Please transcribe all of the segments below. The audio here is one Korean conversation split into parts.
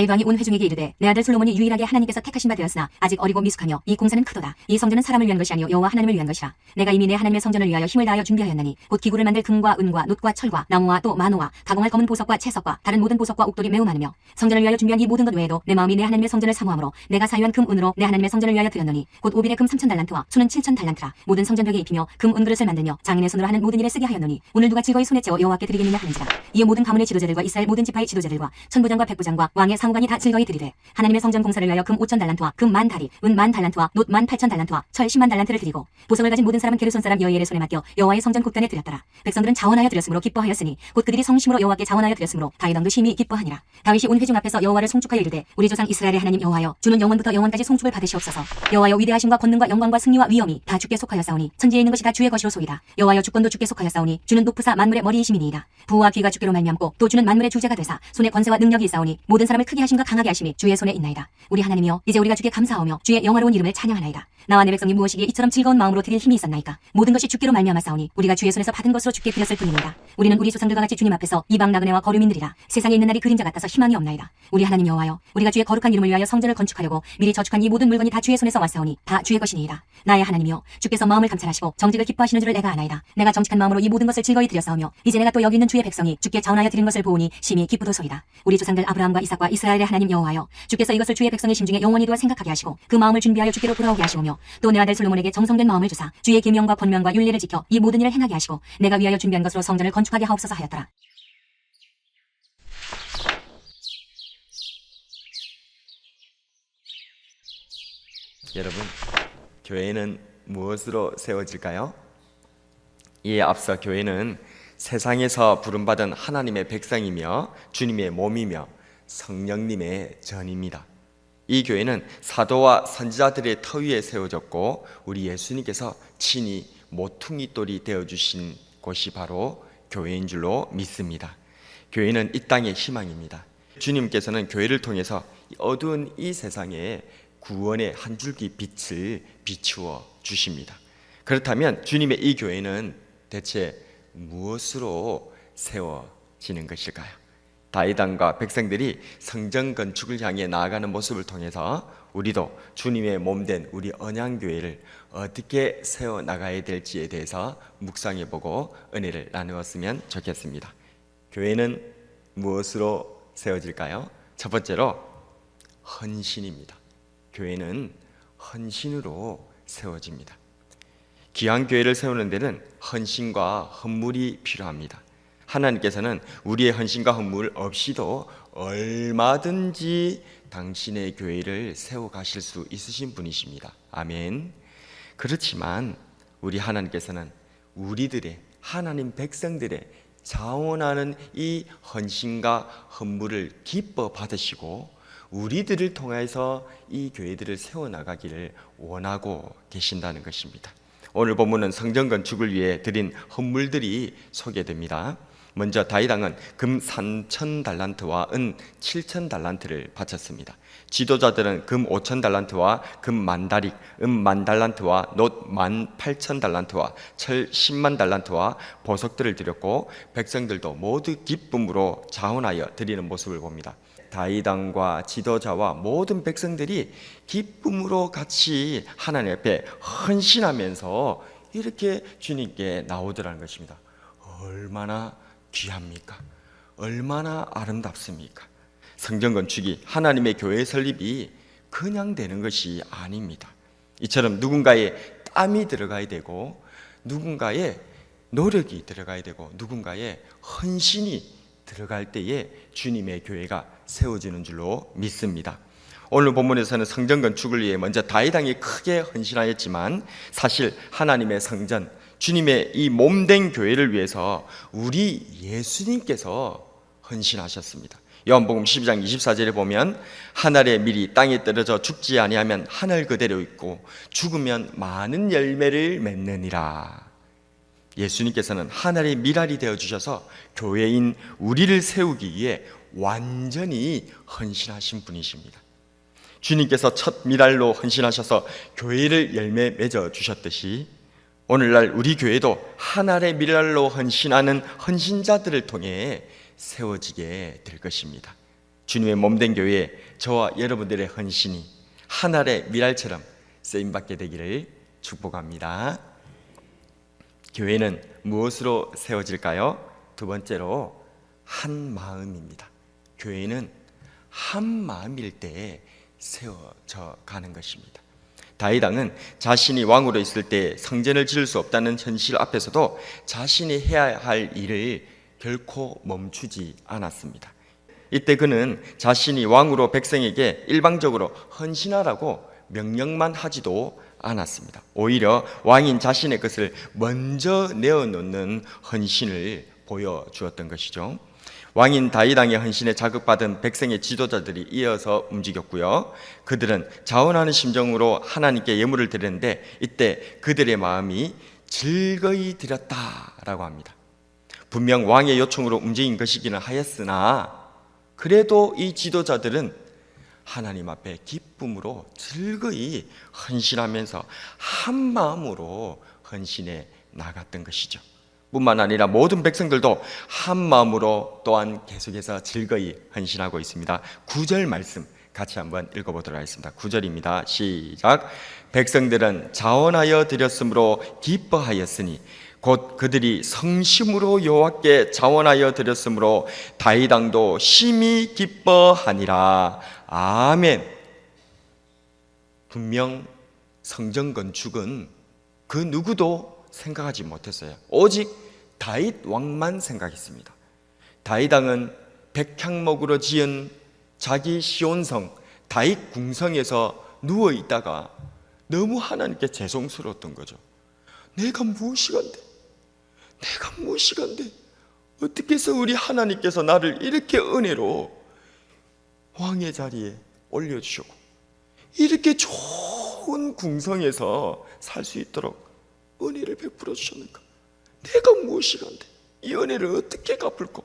다윗 왕이 온 회중에게 이르되 내 아들 솔로몬이 유일하게 하나님께서 택하신 바 되었으나 아직 어리고 미숙하며 이 공사는 크도다. 이 성전은 사람을 위한 것이 아니요 여호와 하나님을 위한 것이라. 내가 이미 내 하나님의 성전을 위하여 힘을 다하여 준비하였나니 곧 기구를 만들 금과 은과 놋과 철과 나무와 또 만호와 가공할 검은 보석과 채석과 다른 모든 보석과 옥돌이 매우 많으며 성전을 위하여 준비한 이 모든 것 외에도 내 마음이 내 하나님의 성전을 사모함으로 내가 사유한 금 은으로 내 하나님의 성전을 위하여 드렸노니 곧 오빌의 금 3천 달란트와 수는 7천 달란트라 모든 성전벽에 입히며 금 은그릇을 만들며 장인의 손으로 하는 모든 일에 쓰게 하였노니 오늘 누가 즐거이 손에 채워 여호와께 드리겠느냐 하는지라 이에 모든 가문의 지도자들과 이스라엘 모든 지파의 지도자들과 천부장과 백부장과 왕의 상 관이 다 즐거이 드리되 하나님의 성전 공사를 위하여 금 5천 달란트와 금 만 다리 은 만 달란트와 놋 만 8천 달란트와 철 10만 달란트를 드리고 보석을 가진 모든 사람은 게르손 사람 여이엘의 손에 맡겨 여호와의 성전 곡단에 드렸더라. 백성들은 자원하여 드렸으므로 기뻐하였으니 곧 그들이 성심으로 여호와께 자원하여 드렸으므로 다윗 왕도 심히 기뻐하니라. 다윗이 온 회중 앞에서 여호와를 송축하여 이르되 우리 조상 이스라엘의 하나님 여호와여 주는 영원부터 영원까지 송축을 받으시옵소서. 여호와여 위대하심과 권능과 영광과 승리와 위엄이 다 주께 속하였사오니 천지에 있는 것이 다 주의 것이로 소이다. 여호와여 주권도 주께 속하였사오니 주는 높으사 만물의 머리이심이니이다. 부와 귀가 주께로 말미암고 또 주는 만물의 주제가 되사 손에 권세와 능력이 있사오니 모든 사람을 크게 하심과 강하게 하심이 주의 손에 있나이다. 우리 하나님이여 이제 우리가 주께 감사하오며 주의 영화로운 이름을 찬양하나이다 나와 내 백성이 무엇이기에 이처럼 즐거운 마음으로 드릴 힘이 있었나이까? 모든 것이 주께로 말미암았사오니 우리가 주의 손에서 받은 것으로 주께 드렸을 뿐입니다. 우리는 우리 조상들과 같이 주님 앞에서 이방 나그네와 거류민들이라 세상에 있는 날이 그림자 같아서 희망이 없나이다. 우리 하나님 여호와여 우리가 주의 거룩한 이름을 위하여 성전을 건축하려고 미리 저축한 이 모든 물건이 다 주의 손에서 왔사오니 다 주의 것이니이다. 나의 하나님이여 주께서 마음을 감찰하시고 정직을 기뻐하시는 줄을 내가 아나이다. 내가 정직한 마음으로 이 모든 것을 즐거이 드렸사오며 이제 내가 또 여기 있는 주의 백성이 주께 자원하여 드린 것을 보오니 심히 기쁘도소이다. 우리 조상들 아브라함과 이삭과 이스라엘의 하나님 여호와여 주께서 이것을 주의 백성의 심중에 영원히 두어 생각하게 하시고 그 마음을 준비하여 주께로 돌아오게 하시오며 또 내 아들 솔로몬에게 정성된 마음을 주사 주의 계명과 권면과 윤리를 지켜 이 모든 일을 행하게 하시고 내가 위하여 준비한 것으로 성전을 건축하게 하옵소서 하였더라 여러분, 교회는 무엇으로 세워질까요? 이에 앞서 교회는 세상에서 부름받은 하나님의 백성이며 주님의 몸이며 성령님의 전입니다. 이 교회는 사도와 선지자들의 터 위에 세워졌고 우리 예수님께서 친히 모퉁이 돌이 되어 주신 곳이 바로 교회인 줄로 믿습니다. 교회는 이 땅의 희망입니다. 주님께서는 교회를 통해서 이 어두운 이 세상에 구원의 한 줄기 빛을 비추어 주십니다. 그렇다면 주님의 이 교회는 대체 무엇으로 세워지는 것일까요? 다이당과 백성들이 성전 건축을 향해 나아가는 모습을 통해서 우리도 주님의 몸된 우리 언양교회를 어떻게 세워 나가야 될지에 대해서 묵상해 보고 은혜를 나누었으면 좋겠습니다. 교회는 무엇으로 세워질까요? 첫 번째로 헌신입니다. 교회는 헌신으로 세워집니다. 귀한 교회를 세우는 데는 헌신과 헌물이 필요합니다. 하나님께서는 우리의 헌신과 헌물 없이도 얼마든지 당신의 교회를 세워 가실 수 있으신 분이십니다. 아멘. 그렇지만 우리 하나님께서는 우리들의 하나님 백성들의 자원하는 이 헌신과 헌물을 기뻐 받으시고 우리들을 통해서 이 교회들을 세워 나가기를 원하고 계신다는 것입니다. 오늘 본문은 성전 건축을 위해 드린 헌물들이 소개됩니다. 먼저 다이당은 금 3천 달란트와 은 7천 달란트를 바쳤습니다. 지도자들은 금 5천 달란트와 금 만 다릭, 은만 달란트와 놋만 8천 달란트와 철 10만 달란트와 보석들을 드렸고 백성들도 모두 기쁨으로 자원하여 드리는 모습을 봅니다. 다이당과 지도자와 모든 백성들이 기쁨으로 같이 하나님 앞에 헌신하면서 이렇게 주님께 나오더라는 것입니다. 얼마나 귀합니까? 얼마나 아름답습니까? 성전 건축이 하나님의 교회 설립이 그냥 되는 것이 아닙니다. 이처럼 누군가의 땀이 들어가야 되고 누군가의 노력이 들어가야 되고 누군가의 헌신이 들어갈 때에 주님의 교회가 세워지는 줄로 믿습니다. 오늘 본문에서는 성전 건축을 위해 먼저 다이당이 크게 헌신하였지만 사실 하나님의 성전 주님의 이 몸된 교회를 위해서 우리 예수님께서 헌신하셨습니다. 요한복음 12장 24절에 보면 하늘의 밀이 땅에 떨어져 죽지 아니하면 하늘 그대로 있고 죽으면 많은 열매를 맺느니라. 예수님께서는 하늘의 미랄이 되어 주셔서 교회인 우리를 세우기 위해 완전히 헌신하신 분이십니다. 주님께서 첫 미랄로 헌신하셔서 교회를 열매 맺어 주셨듯이 오늘날 우리 교회도 하늘의 미랄로 헌신하는 헌신자들을 통해 세워지게 될 것입니다. 주님의 몸된 교회에 저와 여러분들의 헌신이 하늘의 미랄처럼 쓰임 받게 되기를 축복합니다. 교회는 무엇으로 세워질까요? 두 번째로 한 마음입니다. 교회는 한 마음일 때 세워져 가는 것입니다. 다윗왕은 자신이 왕으로 있을 때 성전을 지을 수 없다는 현실 앞에서도 자신이 해야 할 일을 결코 멈추지 않았습니다. 이때 그는 자신이 왕으로 백성에게 일방적으로 헌신하라고 명령만 하지도 않았습니다. 오히려 왕인 자신의 것을 먼저 내어놓는 헌신을 보여주었던 것이죠. 왕인 다윗왕의 헌신에 자극받은 백성의 지도자들이 이어서 움직였고요. 그들은 자원하는 심정으로 하나님께 예물을 드렸는데 이때 그들의 마음이 즐거이 드렸다라고 합니다. 분명 왕의 요청으로 움직인 것이기는 하였으나 그래도 이 지도자들은 하나님 앞에 기쁨으로 즐거이 헌신하면서 한 마음으로 헌신해 나갔던 것이죠. 뿐만 아니라 모든 백성들도 한 마음으로 또한 계속해서 즐거이 헌신하고 있습니다. 9절 말씀 같이 한번 읽어보도록 하겠습니다. 9절입니다. 시작. 백성들은 자원하여 드렸으므로 기뻐하였으니 곧 그들이 성심으로 여호와께 자원하여 드렸으므로 다윗 왕도 심히 기뻐하니라. 아멘. 분명 성전 건축은 그 누구도 생각하지 못했어요. 오직 다윗 왕만 생각했습니다. 다윗 왕은 백향목으로 지은 자기 시온성 다윗 궁성에서 누워 있다가 너무 하나님께 죄송스러웠던 거죠. 내가 무엇이간데? 내가 무엇이간데? 어떻게 해서 우리 하나님께서 나를 이렇게 은혜로 왕의 자리에 올려주셨고 이렇게 좋은 궁성에서 살 수 있도록 은혜를 베풀어 주셨는가? 내가 무엇이 간데 이 은혜를 어떻게 갚을까?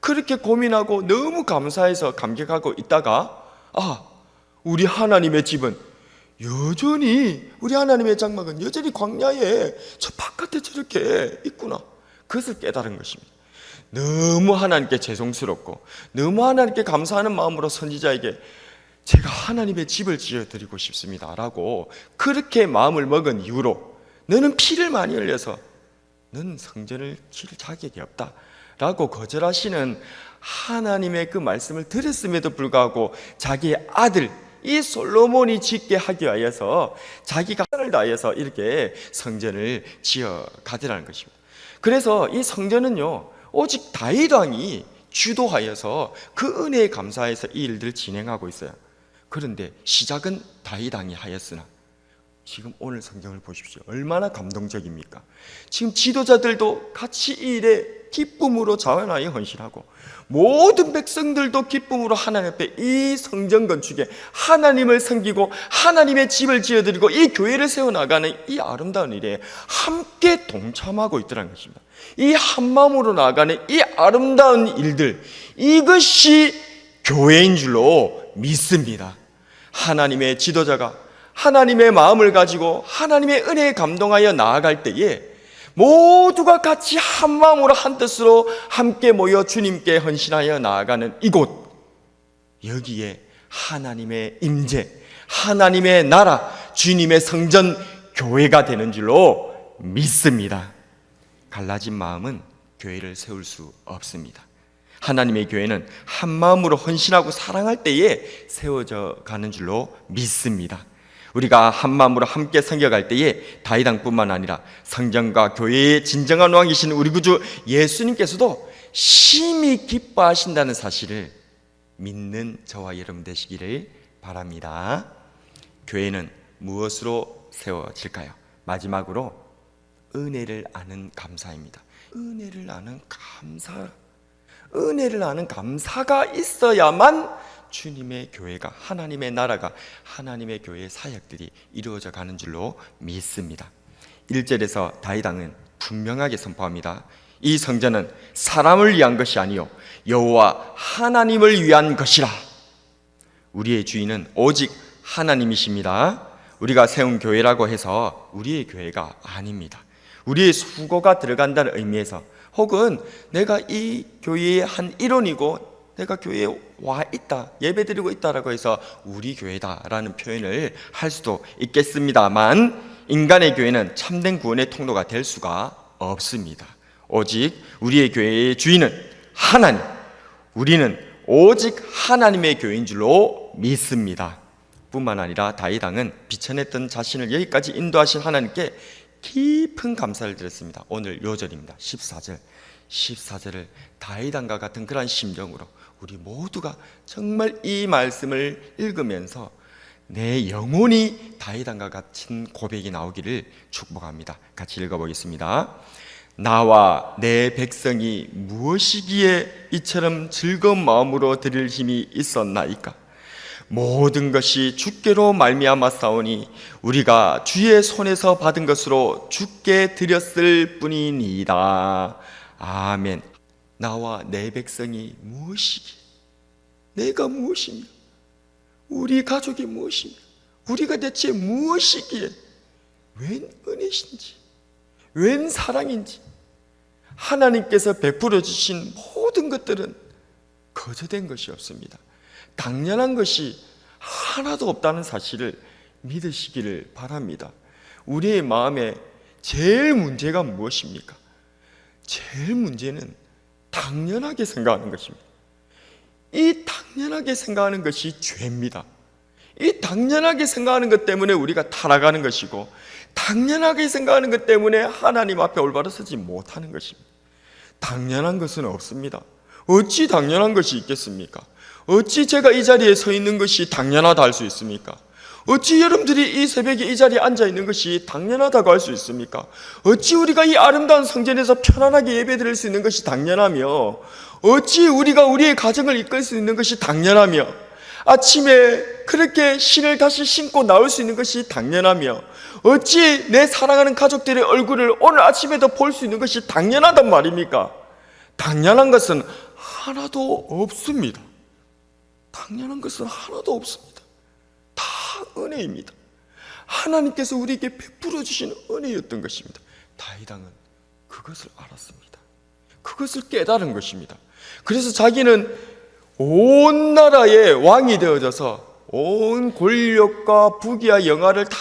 그렇게 고민하고 너무 감사해서 감격하고 있다가 아 우리 하나님의 집은 여전히 우리 하나님의 장막은 여전히 광야에 저 바깥에 저렇게 있구나 그것을 깨달은 것입니다. 너무 하나님께 죄송스럽고 너무 하나님께 감사하는 마음으로 선지자에게 제가 하나님의 집을 지어 드리고 싶습니다라고 그렇게 마음을 먹은 이후로 너는 피를 많이 흘려서 너는 성전을 지을 자격이 없다 라고 거절하시는 하나님의 그 말씀을 들었음에도 불구하고 자기의 아들 이 솔로몬이 짓게 하기 위해서 자기가 하를 다해서 이렇게 성전을 지어 가더라는 것입니다. 그래서 이 성전은요 오직 다윗 왕이 주도하여서 그 은혜에 감사해서 이 일들을 진행하고 있어요. 그런데 시작은 다윗 왕이 하였으나 지금 오늘 성경을 보십시오. 얼마나 감동적입니까? 지금 지도자들도 같이 이 일에 기쁨으로 자원하여 헌신하고 모든 백성들도 기쁨으로 하나님 앞에 이 성전 건축에 하나님을 섬기고 하나님의 집을 지어드리고 이 교회를 세워나가는 이 아름다운 일에 함께 동참하고 있더라는 것입니다. 이 한마음으로 나아가는 이 아름다운 일들 이것이 교회인 줄로 믿습니다. 하나님의 지도자가 하나님의 마음을 가지고 하나님의 은혜에 감동하여 나아갈 때에 모두가 같이 한 마음으로 한 뜻으로 함께 모여 주님께 헌신하여 나아가는 이곳 여기에 하나님의 임재, 하나님의 나라, 주님의 성전 교회가 되는 줄로 믿습니다. 갈라진 마음은 교회를 세울 수 없습니다. 하나님의 교회는 한 마음으로 헌신하고 사랑할 때에 세워져 가는 줄로 믿습니다. 우리가 한 마음으로 함께 섬겨갈 때에 다이당뿐만 아니라 성전과 교회의 진정한 왕이신 우리 구주 예수님께서도 심히 기뻐하신다는 사실을 믿는 저와 여러분 되시기를 바랍니다. 교회는 무엇으로 세워질까요? 마지막으로 은혜를 아는 감사입니다. 은혜를 아는 감사. 은혜를 아는 감사가 있어야만 주님의 교회가 하나님의 나라가 하나님의 교회의 사역들이 이루어져 가는 줄로 믿습니다. 1절에서 다윗왕은 분명하게 선포합니다. 이 성전은 사람을 위한 것이 아니요 여호와 하나님을 위한 것이라. 우리의 주인은 오직 하나님이십니다. 우리가 세운 교회라고 해서 우리의 교회가 아닙니다. 우리의 수고가 들어간다는 의미에서 혹은 내가 이 교회의 한 일원이고 내가 교회에 와 있다, 예배 드리고 있다라고 해서 우리 교회다라는 표현을 할 수도 있겠습니다만 인간의 교회는 참된 구원의 통로가 될 수가 없습니다. 오직 우리의 교회의 주인은 하나님, 우리는 오직 하나님의 교회인 줄로 믿습니다. 뿐만 아니라 다이당은 비천했던 자신을 여기까지 인도하신 하나님께 깊은 감사를 드렸습니다. 오늘 요절입니다. 14절. 14절을 다이당과 같은 그러한 심정으로 우리 모두가 정말 이 말씀을 읽으면서 내 영혼이 다이당과 같은 고백이 나오기를 축복합니다. 같이 읽어보겠습니다. 나와 내 백성이 무엇이기에 이처럼 즐거운 마음으로 드릴 힘이 있었나이까? 모든 것이 주께로 말미암아 싸우니 우리가 주의 손에서 받은 것으로 주께 드렸을 뿐이니이다. 아멘. 나와 내 백성이 무엇이기? 내가 무엇이며? 우리 가족이 무엇이며? 우리가 대체 무엇이기에? 웬 은혜신지? 웬 사랑인지? 하나님께서 베풀어 주신 모든 것들은 거저된 것이 없습니다. 당연한 것이 하나도 없다는 사실을 믿으시기를 바랍니다. 우리의 마음에 제일 문제가 무엇입니까? 제일 문제는 당연하게 생각하는 것입니다. 이 당연하게 생각하는 것이 죄입니다. 이 당연하게 생각하는 것 때문에 우리가 타락하는 것이고, 당연하게 생각하는 것 때문에 하나님 앞에 올바로 서지 못하는 것입니다. 당연한 것은 없습니다. 어찌 당연한 것이 있겠습니까? 어찌 제가 이 자리에 서 있는 것이 당연하다 할 수 있습니까? 어찌 여러분들이 이 새벽에 이 자리에 앉아 있는 것이 당연하다고 할 수 있습니까? 어찌 우리가 이 아름다운 성전에서 편안하게 예배 드릴 수 있는 것이 당연하며 어찌 우리가 우리의 가정을 이끌 수 있는 것이 당연하며 아침에 그렇게 신을 다시 신고 나올 수 있는 것이 당연하며 어찌 내 사랑하는 가족들의 얼굴을 오늘 아침에도 볼 수 있는 것이 당연하단 말입니까? 당연한 것은 하나도 없습니다. 당연한 것은 하나도 없습니다. 다 은혜입니다. 하나님께서 우리에게 베풀어 주신 은혜였던 것입니다. 다이당은 그것을 알았습니다. 그것을 깨달은 것입니다. 그래서 자기는 온 나라의 왕이 되어져서 온 권력과 부귀와 영화를 다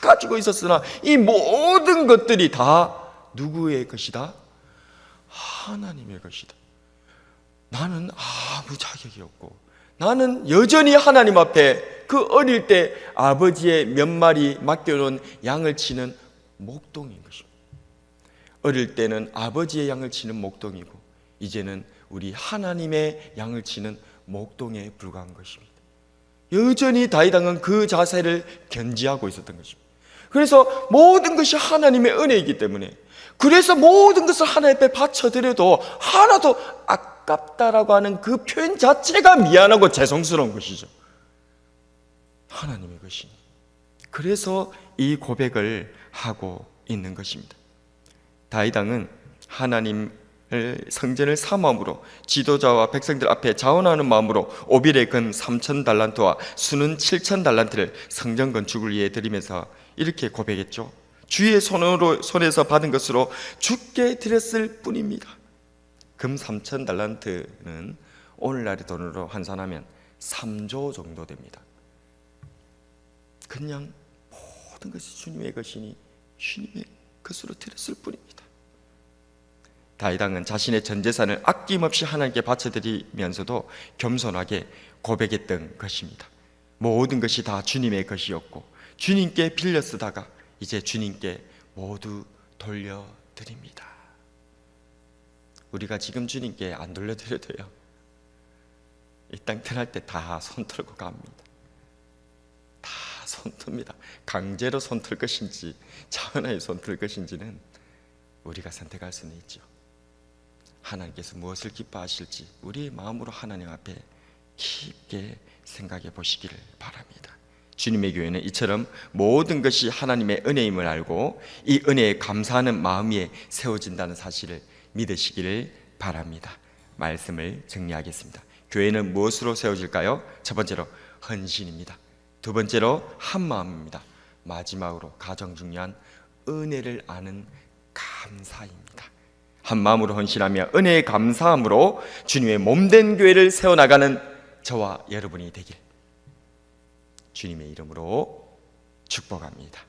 가지고 있었으나 이 모든 것들이 다 누구의 것이다? 하나님의 것이다. 나는 아무 자격이 없고 나는 여전히 하나님 앞에 그 어릴 때 아버지의 몇 마리 맡겨놓은 양을 치는 목동인 것입니다. 어릴 때는 아버지의 양을 치는 목동이고 이제는 우리 하나님의 양을 치는 목동에 불과한 것입니다. 여전히 다이당은 그 자세를 견지하고 있었던 것입니다. 그래서 모든 것이 하나님의 은혜이기 때문에 그래서 모든 것을 하나님 앞에 바쳐드려도 하나도 아깝다라고 하는 그 표현 자체가 미안하고 죄송스러운 것이죠. 하나님의 것이니. 그래서 이 고백을 하고 있는 것입니다. 다이당은 하나님을 성전을 사모함으로 지도자와 백성들 앞에 자원하는 마음으로 오빌의 근 3천 달란트와 수는 7천 달란트를 성전 건축을 위해 드리면서 이렇게 고백했죠. 주의 손으로 손에서 받은 것으로 주께 드렸을 뿐입니다. 금 3천 달란트는 오늘날의 돈으로 환산하면 3조 정도 됩니다. 그냥 모든 것이 주님의 것이니 주님의 것으로 드렸을 뿐입니다. 다이당은 자신의 전 재산을 아낌없이 하나님께 바쳐드리면서도 겸손하게 고백했던 것입니다. 모든 것이 다 주님의 것이었고 주님께 빌려 쓰다가 이제 주님께 모두 돌려드립니다. 우리가 지금 주님께 안 돌려드려도요. 이 땅 떠날 때 다 손 털고 갑니다. 다 손 틉니다. 강제로 손 털 것인지 차원의 손털 것인지는 우리가 선택할 수는 있죠. 하나님께서 무엇을 기뻐하실지 우리의 마음으로 하나님 앞에 깊게 생각해 보시기를 바랍니다. 주님의 교회는 이처럼 모든 것이 하나님의 은혜임을 알고 이 은혜에 감사하는 마음이 세워진다는 사실을 믿으시기를 바랍니다. 말씀을 정리하겠습니다. 교회는 무엇으로 세워질까요? 첫 번째로 헌신입니다. 두 번째로 한 마음입니다. 마지막으로 가장 중요한 은혜를 아는 감사입니다. 한 마음으로 헌신하며 은혜의 감사함으로 주님의 몸된 교회를 세워나가는 저와 여러분이 되길 주님의 이름으로 축복합니다.